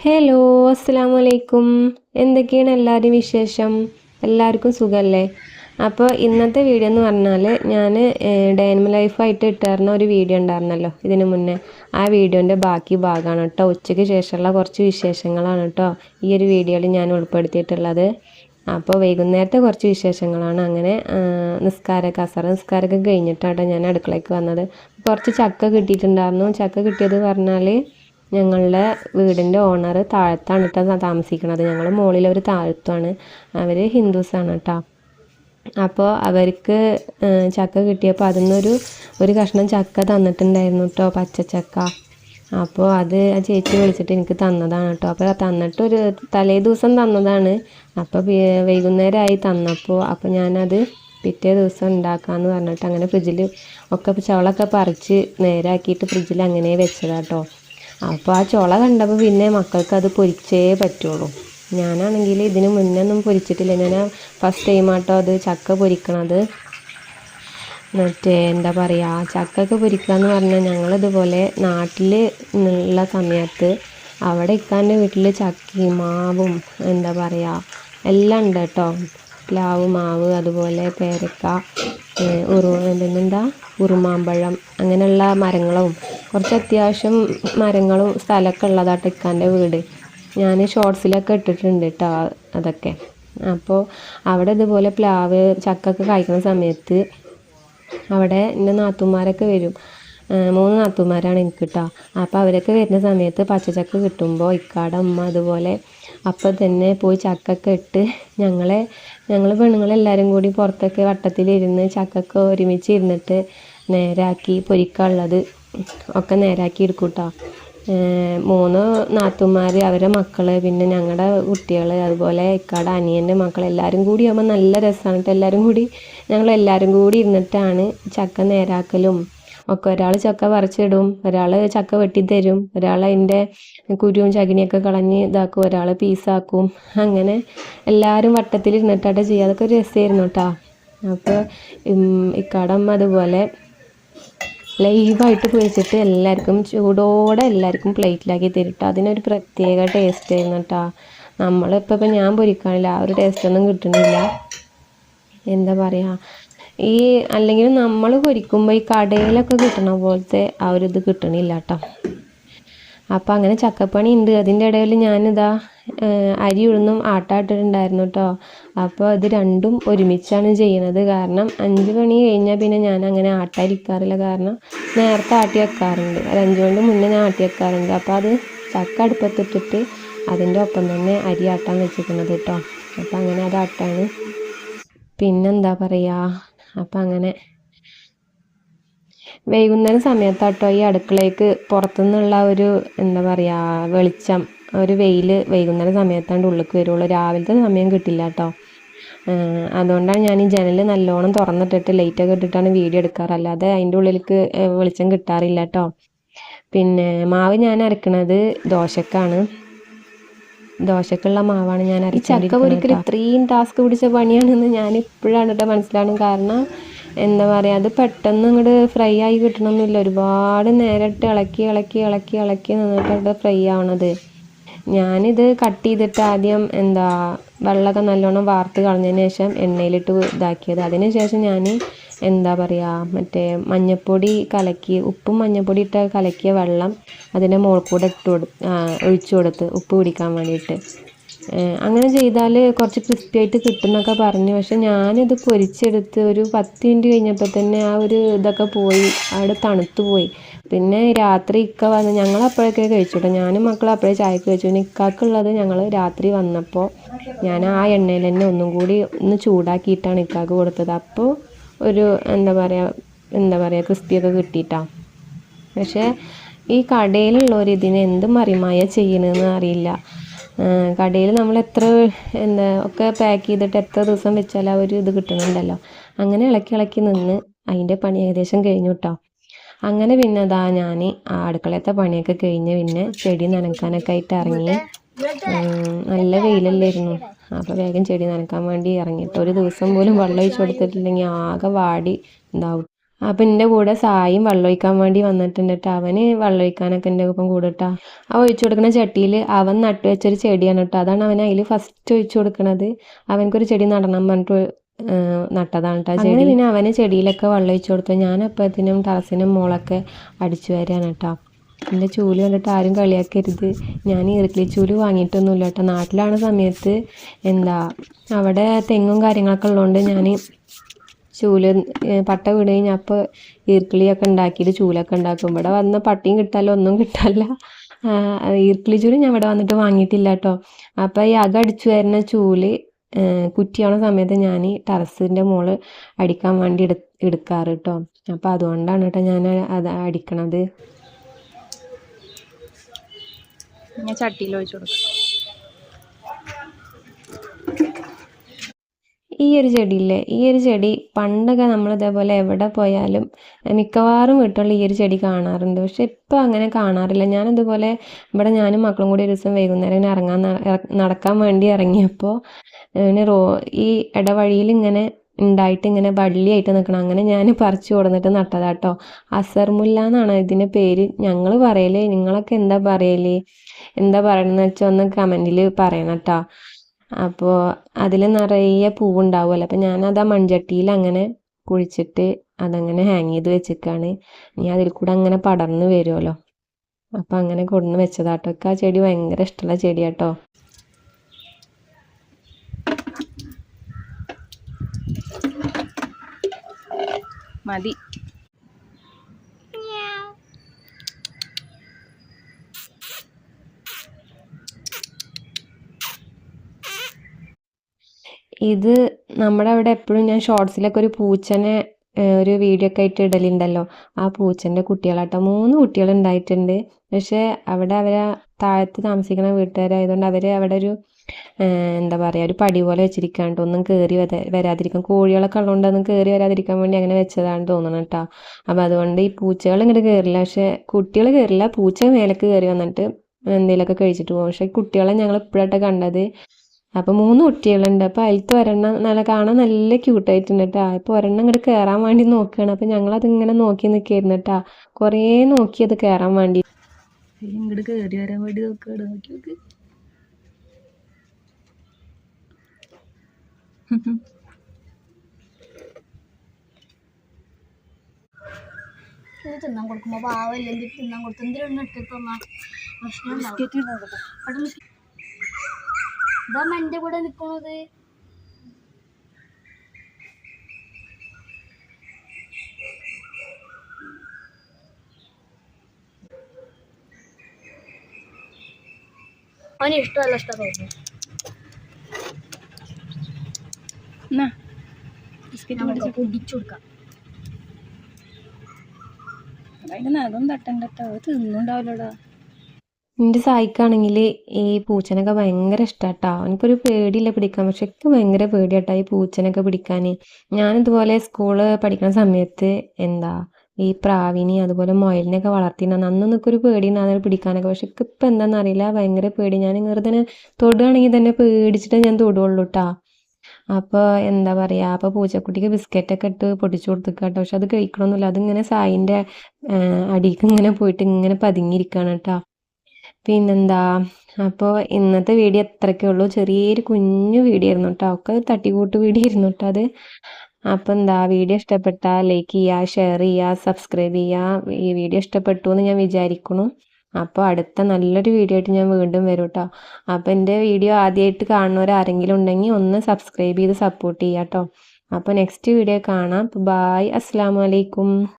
Hello അസ്സാം വലൈക്കും എന്തൊക്കെയാണ് എല്ലാവരും വിശേഷം? എല്ലാവർക്കും സുഖമല്ലേ അപ്പോൾ ഇന്നത്തെ വീഡിയോ എന്ന് പറഞ്ഞാൽ ഞാൻ ഡൈനമ ലൈഫായിട്ട് ഇട്ടിരുന്ന ഒരു വീഡിയോ ഉണ്ടായിരുന്നല്ലോ ഇതിനു മുന്നേ. ആ വീഡിയോന്റെ ബാക്കി ഭാഗമാണ് കേട്ടോ. ഉച്ചയ്ക്ക് ശേഷമുള്ള കുറച്ച് വിശേഷങ്ങളാണ് കേട്ടോ ഈ ഒരു വീഡിയോയിൽ ഞാൻ ഉൾപ്പെടുത്തിയിട്ടുള്ളത്. അപ്പോൾ വൈകുന്നേരത്തെ കുറച്ച് വിശേഷങ്ങളാണ്. അങ്ങനെ നിസ്കാരമൊക്കെ അസറ നിസ്കാരമൊക്കെ കഴിഞ്ഞിട്ടാണ് ഞാൻ അടുക്കളയ്ക്ക് വന്നത്. കുറച്ച് ചക്ക കിട്ടിയിട്ടുണ്ടായിരുന്നു. ചക്ക കിട്ടിയത് പറഞ്ഞാൽ ഞങ്ങളുടെ വീടിന്റെ ഓണർ താഴത്താണ് കേട്ടോ താമസിക്കുന്നത് ഞങ്ങൾ മുകളിൽ അവർ താഴത്താണ്. അവർ ഹിന്ദുസാണ് കേട്ടോ അപ്പോൾ അവർക്ക് ചക്ക കിട്ടിയപ്പോൾ അതിൽ നിന്നൊരു ഒരു കഷ്ണം ചക്ക തന്നിട്ടുണ്ടായിരുന്നു കേട്ടോ ചക്ക. അപ്പോൾ അത് ആ ചേച്ചി വിളിച്ചിട്ട് എനിക്ക് തന്നതാണ് കേട്ടോ അപ്പോൾ തന്നിട്ട് ഒരു തലേ ദിവസം തന്നതാണ്. അപ്പോൾ വൈകുന്നേരമായി തന്നപ്പോൾ അപ്പോൾ ഞാനത് പിറ്റേ ദിവസം ഉണ്ടാക്കാമെന്ന് പറഞ്ഞിട്ട് അങ്ങനെ ഫ്രിഡ്ജിൽ ഒക്കെ ചവളൊക്കെ പറിച്ച് നേരാക്കിയിട്ട് ഫ്രിഡ്ജിൽ അങ്ങനെ വെച്ചതാട്ടോ അപ്പോൾ ആ ചുള കണ്ടപ്പോൾ പിന്നെ മക്കൾക്ക് അത് പൊരിച്ചേ പറ്റുള്ളൂ. ഞാനാണെങ്കിൽ ഇതിന് മുന്നേ ഒന്നും പൊരിച്ചിട്ടില്ല. ഞാൻ ഫസ്റ്റ് ടൈമാട്ടോ അത് ചക്ക പൊരിക്കണത്. മറ്റേ എന്താ പറയുക ചക്കൊക്കെ പൊരിക്കുക എന്ന് പറഞ്ഞാൽ ഞങ്ങളിതുപോലെ നാട്ടിൽ ഉള്ള സമയത്ത് അവിടെ ഇക്കാന്റെ വീട്ടിൽ ചക്കയും മാവും എന്താ പറയുക എല്ലാം ഉണ്ട് കേട്ടോ പ്ലാവ് മാവ് അതുപോലെ പേരക്ക ഉറു പിന്നെന്താ ഉറുമാമ്പഴം അങ്ങനെയുള്ള മരങ്ങളും കുറച്ച് അത്യാവശ്യം മരങ്ങളും സ്ഥലമൊക്കെ ഉള്ളതാട്ടോ ഇക്കാന്റെ വീട്. ഞാൻ ഷോർട്സിലൊക്കെ ഇട്ടിട്ടുണ്ട് കേട്ടോ അതൊക്കെ. അപ്പോൾ അവിടെ ഇതുപോലെ പ്ലാവ് ചക്കൊക്കെ കായ്ക്കുന്ന സമയത്ത് അവിടെ എന്റെ നാത്തുമാരൊക്കെ വരും. മൂന്ന് നാത്തുമാരാണ് എനിക്ക് കേട്ടോ അപ്പോൾ അവരൊക്കെ വരുന്ന സമയത്ത് പച്ചച്ചക്ക കിട്ടുമ്പോൾ ഇക്കാടെ അമ്മ അതുപോലെ അപ്പം തന്നെ പോയി ചക്കൊക്കെ ഇട്ട് ഞങ്ങളെ ഞങ്ങൾ പെണ്ണുങ്ങളെല്ലാവരും കൂടി പുറത്തൊക്കെ വട്ടത്തിലിരുന്ന് ചക്കൊക്കെ ഒരുമിച്ച് ഇരുന്നിട്ട് നേരാക്കി പൊരിക്കാനുള്ളത്. ഒക്കെ നേരാക്കി എടുക്കും കേട്ടോ മൂന്ന് നാത്തുമാർ അവരെ മക്കൾ പിന്നെ ഞങ്ങളുടെ കുട്ടികൾ അതുപോലെ ഇക്കാടെ അനിയന്റെ മക്കൾ എല്ലാവരും കൂടി ആകുമ്പോൾ നല്ല രസമാണ് കേട്ടോ എല്ലാവരും കൂടി ഞങ്ങൾ എല്ലാവരും കൂടി ഇരുന്നിട്ടാണ് ചക്ക നേരാക്കലും. ഒക്കെ ഒരാൾ ചക്ക പറിച്ചിടും ഒരാൾ ചക്ക വെട്ടിത്തരും ഒരാൾ അതിന്റെ കുരുവും ചകിനിയൊക്കെ കളഞ്ഞ് ഇതാക്കും ഒരാൾ പീസാക്കും. അങ്ങനെ എല്ലാവരും വട്ടത്തിൽ ഇരുന്നിട്ടാട്ടെ ചെയ്യുക അതൊക്കെ ഒരു രസമായിരുന്നു കേട്ടോ അപ്പോൾ ഇക്കാടമ്മ അതുപോലെ ലൈവായിട്ട് പൊരിച്ചിട്ട് എല്ലാവർക്കും ചൂടോടെ എല്ലാവർക്കും പ്ലേറ്റിലാക്കി തരും അതിനൊരു പ്രത്യേക ടേസ്റ്റ് ആയിരുന്നു കേട്ടോ നമ്മളിപ്പോൾ ഇപ്പം ഞാൻ പൊരിക്കാനില്ല ആ ഒരു ടേസ്റ്റൊന്നും കിട്ടുന്നില്ല. എന്താ പറയുക ഈ അല്ലെങ്കിൽ നമ്മൾ പൊരിക്കുമ്പോൾ ഈ കടയിലൊക്കെ കിട്ടണ പോലത്തെ ആ ഒരു ഇത് കിട്ടണില്ല കേട്ടോ അപ്പോൾ അങ്ങനെ ചക്കപ്പണി ഉണ്ട് അതിന്റെ ഇടയിൽ ഞാനിതാ അരി ഉഴുന്നും ആട്ടാട്ടിട്ടുണ്ടായിരുന്നു കേട്ടോ അപ്പോൾ ഇത് രണ്ടും ഒരുമിച്ചാണ് ചെയ്യുന്നത്. കാരണം അഞ്ച് മണി കഴിഞ്ഞാൽ പിന്നെ ഞാൻ അങ്ങനെ ആട്ടായിരിക്കാറില്ല കാരണം നേരത്തെ ആട്ടി വെക്കാറുണ്ട്. ഒരു അഞ്ച് മണി മുന്നേ ഞാൻ ആട്ടി വെക്കാറുണ്ട്. അപ്പോൾ അത് ചക്ക അടുപ്പത്തിട്ടിട്ട് അതിന്റെ ഒപ്പം തന്നെ അരി ആട്ടാൻ വെച്ചിരിക്കുന്നത് കേട്ടോ അപ്പോൾ അങ്ങനെ അത് ആട്ടാണ്. പിന്നെന്താ പറയുക അപ്പം അങ്ങനെ വൈകുന്നേരം സമയത്താട്ടോ ഈ അടുക്കളയ്ക്ക് പുറത്തുനിന്നുള്ള ഒരു എന്താ പറയുക വെളിച്ചം ഒരു വെയിൽ വൈകുന്നേരം സമയത്താണ്ട് ഉള്ളിലേക്ക് വരുള്ളൂ. രാവിലത്തെ സമയം കിട്ടില്ല കേട്ടോ അതുകൊണ്ടാണ് ഞാൻ ഈ ജനൽ നല്ലോണം തുറന്നിട്ടിട്ട് ലൈറ്റൊക്കെ ഇട്ടിട്ടാണ് വീഡിയോ എടുക്കാറ്. അല്ലാതെ അതിന്റെ ഉള്ളിലേക്ക് വെളിച്ചം കിട്ടാറില്ല കേട്ടോ പിന്നെ മാവ് ഞാൻ അരക്കണത് ദോശക്കാണ്. ദോശക്കുള്ള മാവാണ് ഞാൻ അരച്ചത് ചക്ക പൊരിക്കൽ ഇത്രയും ടാസ്ക് പിടിച്ച പണിയാണെന്ന് ഞാൻ ഇപ്പോഴാണ് കേട്ടോ മനസ്സിലാണ് കാരണം എന്താ പറയുക അത് പെട്ടെന്ന് ഇങ്ങട് ഫ്രൈ ആയി കിട്ടണമെന്നില്ല ഒരുപാട് നേരിട്ട് ഇളക്കി ഇളക്കി ഇളക്കി ഇളക്കി നിന്നിട്ടാണ് ഫ്രൈ ആവണത്. ഞാനിത് കട്ട് ചെയ്തിട്ട് ആദ്യം എന്താ വെള്ളമൊക്കെ നല്ലോണം വാർത്ത് കളഞ്ഞതിന് ശേഷം എണ്ണയിലിട്ട് ഇതാക്കിയത്. അതിന് ശേഷം ഞാൻ എന്താ പറയുക മറ്റേ മഞ്ഞൾപ്പൊടി കലക്കി ഉപ്പും മഞ്ഞൾപ്പൊടി ഇട്ട് കലക്കിയ വെള്ളം അതിന്റെ മുകളിൽ കൂടെ ഇട്ട് കൊടു ഒഴിച്ചു കൊടുത്ത് ഉപ്പ് പിടിക്കാൻ വേണ്ടിയിട്ട്. അങ്ങനെ ചെയ്താൽ കുറച്ച് ക്രിസ്പി ആയിട്ട് കിട്ടുമെന്നൊക്കെ പറഞ്ഞു. പക്ഷെ ഞാനിത് പൊരിച്ചെടുത്ത് ഒരു പത്ത് മിനിറ്റ് കഴിഞ്ഞപ്പോൾ തന്നെ ആ ഒരു ഇതൊക്കെ പോയി അവിടെ തണുത്തു പോയി. പിന്നെ രാത്രി ഇക്ക വന്ന് ഞങ്ങൾ അപ്പോഴൊക്കെ കഴിച്ചു ഞാനും മക്കളും അപ്പോഴേ ചായക്ക് കഴിച്ചു. പിന്നെ ഇക്കാക്കുള്ളത് ഞങ്ങൾ രാത്രി വന്നപ്പോൾ ഞാൻ ആ എണ്ണയിൽ തന്നെ ഒന്നും കൂടി ഒന്ന് ചൂടാക്കിയിട്ടാണ് ഇക്കാക്ക് കൊടുത്തത്. അപ്പോൾ ഒരു എന്താ പറയുക എന്താ പറയുക ക്രിസ്പിയൊക്കെ കിട്ടിയിട്ടാണ് പക്ഷേ ഈ കടയിലുള്ളവർ ഇതിന് എന്ത് മറിമായ ചെയ്യണമെന്ന് അറിയില്ല. കടയിൽ നമ്മൾ എത്ര എന്താ ഒക്കെ പാക്ക് ചെയ്തിട്ട് എത്ര ദിവസം വെച്ചാൽ ആ ഒരു ഇത് കിട്ടുന്നുണ്ടല്ലോ അങ്ങനെ ഇളക്കി ഇളക്കി നിന്ന് അതിന്റെ പണി ഏകദേശം കഴിഞ്ഞു കേട്ടോ അങ്ങനെ പിന്നെ അതാ ഞാൻ ആ അടുക്കളത്തെ പണിയൊക്കെ കഴിഞ്ഞ് പിന്നെ ചെടി നനക്കാനൊക്കെ ആയിട്ട് ഇറങ്ങി. നല്ല വെയിലല്ലായിരുന്നു. അപ്പോൾ വേഗം ചെടി നനക്കാൻ വേണ്ടി ഇറങ്ങിയിട്ട് ഒരു ദിവസം പോലും വെള്ളം ഒഴിച്ചു കൊടുത്തിട്ടില്ലെങ്കിൽ ആകെ വാടി ഉണ്ടാവും അപ്പം എന്റെ കൂടെ സായും വെള്ളമൊഴിക്കാൻ വേണ്ടി വന്നിട്ടുണ്ട് കേട്ടോ അവന് വെള്ളമൊഴിക്കാനൊക്കെ എന്റെ ഒപ്പം കൂടെ കേട്ടോ ആ ഒഴിച്ചു കൊടുക്കുന്ന ചട്ടിയിൽ അവൻ നട്ടു വെച്ചൊരു ചെടിയാണ് കേട്ടോ അതാണ് അവൻ അതിൽ ഫസ്റ്റ് ഒഴിച്ചു കൊടുക്കുന്നത് അവനക്കൊരു ചെടി നടണം പറഞ്ഞിട്ട് നട്ടതാണ് കേട്ടോ ചെടി. പിന്നെ അവന് ചെടിയിലൊക്കെ വെള്ളം ഒഴിച്ചു കൊടുത്തു. ഞാൻ അപ്പോഴത്തേനും ടെറസിനും മോളൊക്കെ അടിച്ചു വരികയാണ് കേട്ടോ എന്റെ ചൂൽ കണ്ടിട്ട് ആരും കളിയാക്കരുത്. ഞാൻ ഈർക്കിലി ചൂൽ വാങ്ങിയിട്ടൊന്നുമില്ല കേട്ടോ നാട്ടിലാണ് സമയത്ത് എന്താ അവിടെ തെങ്ങും കാര്യങ്ങളൊക്കെ ഉള്ളതുകൊണ്ട് ഞാൻ ചൂൽ പട്ട വീണ് കഴിഞ്ഞാൽ അപ്പോൾ ഈർക്കിളിയൊക്കെ ഉണ്ടാക്കിയിട്ട് ചൂലൊക്കെ ഉണ്ടാക്കും. ഇവിടെ വന്ന പട്ടിയും കിട്ടാല്ല ഒന്നും കിട്ടാല്ല. ഈർക്കിളി ചൂൽ ഞാൻ ഇവിടെ വന്നിട്ട് വാങ്ങിയിട്ടില്ല കേട്ടോ അപ്പോൾ ഈ അക അടിച്ചു വരുന്ന ചൂൽ കുറ്റിയാവണ സമയത്ത് ഞാൻ ടെറസിന്റെ മുകളിൽ അടിക്കാൻ വേണ്ടി എടു എടുക്കാറ് കേട്ടോ അപ്പോൾ അതുകൊണ്ടാണ് കേട്ടോ ഞാൻ അത് അടിക്കണത്. ഞാൻ ചട്ടിയിൽ ഒഴിച്ചു കൊടുക്കും. ഒരു ചെടിയില്ലേ? ഈ ഒരു ചെടി പണ്ടൊക്കെ നമ്മൾ ഇതേപോലെ എവിടെ പോയാലും മിക്കവാറും വീട്ടുകളിൽ ഈ ഒരു ചെടി കാണാറുണ്ട്. പക്ഷെ ഇപ്പം അങ്ങനെ കാണാറില്ല. ഞാൻ ഞാനിതുപോലെ ഇവിടെ ഞാനും മക്കളും കൂടി ഒരു ദിവസം വൈകുന്നേരം ഇങ്ങനെ ഇറങ്ങാൻ നടക്കാൻ വേണ്ടി ഇറങ്ങിയപ്പോൾ ഇങ്ങനെ റോ ഈ ഇടവഴിയിൽ ഇങ്ങനെ ഉണ്ടായിട്ട് ഇങ്ങനെ വള്ളിയായിട്ട് നിൽക്കണം. അങ്ങനെ ഞാൻ പറിച്ചു കൊടുന്നിട്ട് നട്ടതാട്ടോ. അസർമുല്ല എന്നാണ് ഇതിന്റെ പേര്. ഞങ്ങൾ പറയലേ നിങ്ങളൊക്കെ എന്താ പറയലേ? എന്താ പറയണമെന്ന് വെച്ചാൽ ഒന്ന് കമന്റിൽ പറയണം കേട്ടോ അപ്പോൾ അതിൽ നിറയെ പൂവുണ്ടാവുമല്ലോ. അപ്പം ഞാനത് ആ മൺചട്ടിയിൽ അങ്ങനെ കുഴിച്ചിട്ട് അതങ്ങനെ ഹാങ് ചെയ്ത് വെച്ചിക്കാണ്. ഇനി അതിൽ കൂടെ അങ്ങനെ പടർന്ന് വരുമല്ലോ. അപ്പം അങ്ങനെ കൊണ്ടുവന്ന് വെച്ചതാട്ടോ. ആ ചെടി ഭയങ്കര ഇഷ്ടമുള്ള ചെടിയാട്ടോ. മതി. ഇത് നമ്മുടെ അവിടെ എപ്പോഴും ഞാൻ ഷോർട്സിലൊക്കെ ഒരു പൂച്ചനെ ഒരു വീഡിയോ ഒക്കെ ആയിട്ട് ഇടലുണ്ടല്ലോ. ആ പൂച്ചന്റെ കുട്ടികളാട്ടോ. മൂന്ന് കുട്ടികൾ ഉണ്ടായിട്ടുണ്ട്. പക്ഷേ അവിടെ അവരെ താഴത്ത് താമസിക്കുന്ന വീട്ടുകാരായതുകൊണ്ട് അവർ അവിടെ ഒരു എന്താ പറയുക ഒരു പടി പോലെ വെച്ചിരിക്കാണ്ട് ഒന്നും കയറി വരാതിരിക്കാൻ കോഴികളൊക്കെ ഉള്ളതുകൊണ്ട് ഒന്നും കയറി വരാതിരിക്കാൻ വേണ്ടി അങ്ങനെ വെച്ചതാണ് തോന്നണം കേട്ടോ അപ്പം അതുകൊണ്ട് ഈ പൂച്ചകൾ ഇങ്ങോട്ട് കയറില്ല പക്ഷേ കുട്ടികൾ കയറില്ല പൂച്ച മേലേക്ക് കയറി വന്നിട്ട് എന്തെങ്കിലുമൊക്കെ കഴിച്ചിട്ട് പോകും പക്ഷേ കുട്ടികളെ ഞങ്ങൾ ഇപ്പോഴായിട്ട് കണ്ടത്. അപ്പോൾ മൂന്ന് കുട്ടികളുണ്ട്. അപ്പോൾ അതിലത്തെ ഒരെണ്ണം നല്ല കാണാൻ നല്ല ക്യൂട്ടായിട്ടുണ്ട് കേട്ടോ ഇപ്പോൾ ഒരെണ്ണം ഇങ്ങോട്ട് കയറാൻ വേണ്ടി നോക്കുകയാണ് അപ്പോൾ ഞങ്ങൾ ഇങ്ങനെ നോക്കി നിൽക്കായിരുന്നു കേട്ടോ കുറേ നോക്കി അത് കയറാൻ വേണ്ടി. ഇങ്ങോട്ട് കയറി വരാൻ വേണ്ടി നോക്കുകയാണ് നോക്കി നോക്ക്. തിന്നാൻ കൊടുക്കുമ്പോ പാവല്ലേ? എന്തിട്ട് തിന്നാൻ കൊടുത്തു? എന്തിനാണ് ഇട്ട് തന്നാ പ്രശ്നം. ഇതാ എന്റെ കൂടെ നിൽക്കുന്നത് അവന് ഇഷ്ടമല്ല ഇഷ്ടം തോന്നുന്നു. പൊടിച്ചു കൊടുക്കാം. അതിന്റെ നഖം തട്ടണ്ടോ തിന്നുണ്ടാവില്ലടാ. എന്റെ സായിക്കാണെങ്കിൽ ഈ പൂച്ചനൊക്കെ ഭയങ്കര ഇഷ്ടാട്ടോ. എനിക്കൊരു പേടിയില്ല പിടിക്കാൻ. പക്ഷെ എനിക്ക് ഭയങ്കര പേടിയാട്ടോ ഈ പൂച്ചനൊക്കെ പിടിക്കാൻ ഞാനിതുപോലെ സ്കൂൾ പഠിക്കുന്ന സമയത്ത് എന്താ ഈ പ്രാവിനി അതുപോലെ മുയലിനെയൊക്കെ വളർത്തിയിരുന്നു അന്ന് നിനക്ക് ഒരു പേടി ഉണ്ടാകുന്ന പിടിക്കാനൊക്കെ. പക്ഷെ ഇപ്പം എന്താണെന്നറിയില്ല ഭയങ്കര പേടി. ഞാൻ തന്നെ തൊടുകയാണെങ്കിൽ തന്നെ പേടിച്ചിട്ട് ഞാൻ തൊടുകയുള്ളൂ കേട്ടോ അപ്പോൾ എന്താ പറയുക അപ്പോൾ പൂച്ചക്കുട്ടിക്ക് ബിസ്ക്കറ്റൊക്കെ ഇട്ട് പൊടിച്ചു കൊടുത്തിക്കുക കേട്ടോ പക്ഷെ അത് കഴിക്കണമെന്നില്ല അതിങ്ങനെ സായിന്റെ അടിക്ക് ഇങ്ങനെ പോയിട്ട് ഇങ്ങനെ പതുങ്ങിയിരിക്കുകയാണ് കേട്ടോ പിന്നെന്താ? അപ്പോൾ ഇന്നത്തെ വീഡിയോ അത്രയ്ക്കേ ഉള്ളൂ. ചെറിയൊരു കുഞ്ഞു വീഡിയോ ആയിരുന്നു കേട്ടോ. ഒക്കെ തട്ടിക്കൂട്ട് വീഡിയോ ആയിരുന്നു കേട്ടോ അത്. അപ്പോൾ എന്താ വീഡിയോ ഇഷ്ടപ്പെട്ടാൽ ലൈക്ക് ചെയ്യുക ഷെയർ ചെയ്യുക സബ്സ്ക്രൈബ് ചെയ്യുക ഈ വീഡിയോ ഇഷ്ടപ്പെട്ടു എന്ന് ഞാൻ വിചാരിക്കുന്നു. അപ്പോൾ അടുത്ത നല്ലൊരു വീഡിയോ ആയിട്ട് ഞാൻ വീണ്ടും വരും കേട്ടോ. അപ്പോൾ എന്റെ വീഡിയോ ആദ്യമായിട്ട് കാണുന്നവർ ആരെങ്കിലും ഉണ്ടെങ്കിൽ ഒന്ന് സബ്സ്ക്രൈബ് ചെയ്ത് സപ്പോർട്ട് ചെയ്യാം കേട്ടോ. അപ്പോൾ നെക്സ്റ്റ് വീഡിയോ കാണാം. ബായ് അസ്സാം വലൈക്കും